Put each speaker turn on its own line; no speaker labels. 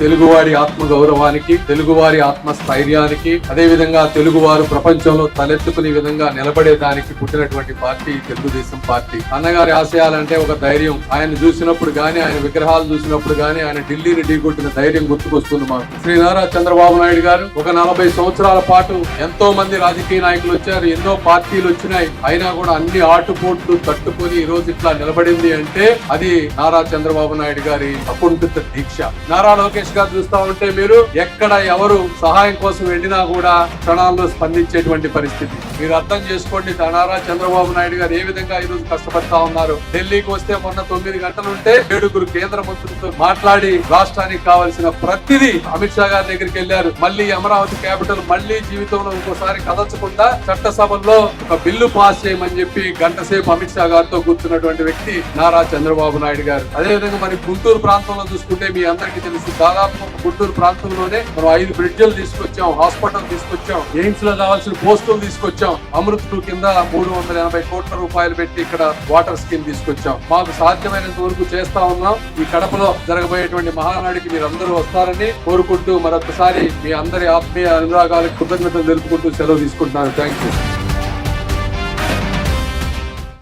తెలుగువారి ఆత్మ గౌరవానికి తెలుగువారి ఆత్మ స్థైర్యానికి అదే విధంగా తెలుగువారు ప్రపంచంలో తలెత్తుకునే విధంగా నిలబడేదానికి పుట్టినటువంటి పార్టీ తెలుగుదేశం పార్టీ. అన్నగారి ఆశయాలంటే ఒక ధైర్యం. ఆయన చూసినప్పుడు గానీ ఆయన విగ్రహాలు చూసినప్పుడు గానీ ఆయన ఢిల్లీని ఢీకొట్టిన ధైర్యం గుర్తుకొస్తుంది మాకు. శ్రీ నారా చంద్రబాబు నాయుడు గారు ఒక నలభై సంవత్సరాల పాటు ఎంతో మంది రాజకీయ నాయకులు వచ్చారు ఎన్నో పార్టీలు వచ్చినాయి. అయినా కూడా అన్ని ఆటుపోట్లు తట్టుకొని ఈ రోజు ఇట్లా నిలబడింది అంటే అది నారా చంద్రబాబు నాయుడు గారి అకుంఠిత దీక్ష. నారా లోకేష్ గారు చూస్తా ఉంటే మీరు ఎక్కడ ఎవరు సహాయం కోసం వెళ్ళినా కూడా క్షణాల్లో స్పందించేటువంటి పరిస్థితి. మీరు అర్థం చేసుకోండి నారా చంద్రబాబు నాయుడు గారు ఏ విధంగా ఈ రోజు కష్టపడతా ఉన్నారు. ఢిల్లీకి వస్తే మొన్న తొమ్మిది గంటలు ఉంటే ఏడుగురు కేంద్ర మంత్రులతో మాట్లాడి రాష్ట్రానికి కావాల్సిన ప్రతిదీ అమిత్ షా గారి దగ్గరికి వెళ్ళారు. మళ్ళీ అమరావతి క్యాపిటల్ మళ్ళీ జీవితంలో ఇంకోసారి కదల్చకుండా చట్టసభలో ఒక బిల్లు పాస్ చేయమని చెప్పి గంట సేపు అమిత్ షా గారితో కూర్చున్నటువంటి వ్యక్తి నారా చంద్రబాబు నాయుడు గారు. అదేవిధంగా మరి గుంటూరు ప్రాంతంలో చూసుకుంటే మీ అందరికీ తెలుసు దాదాపు గుంటూరు ప్రాంతంలోనే మనం ఐదు బ్రిడ్జ్లు తీసుకొచ్చాం హాస్పిటల్ తీసుకొచ్చాం ఎయిమ్స్లో కావాల్సిన పోస్టులు తీసుకొచ్చాం. అమృత్ టూ కింద మూడు వందల ఎనభై కోట్ల రూపాయలు పెట్టి ఇక్కడ వాటర్ స్కీమ్ తీసుకొచ్చాం. మాకు సాధ్యమైనంత వరకు చేస్తా ఉన్నాం. ఈ కడపలో జరగబోయేటువంటి మహానాడికి మీరందరూ వస్తారని కోరుకుంటూ మరొకసారి మీ అందరి ఆత్మీయ అనురాగాలకు కృతజ్ఞతలు తెలుపుకుంటూ సెలవు తీసుకుంటున్నాను. Thank you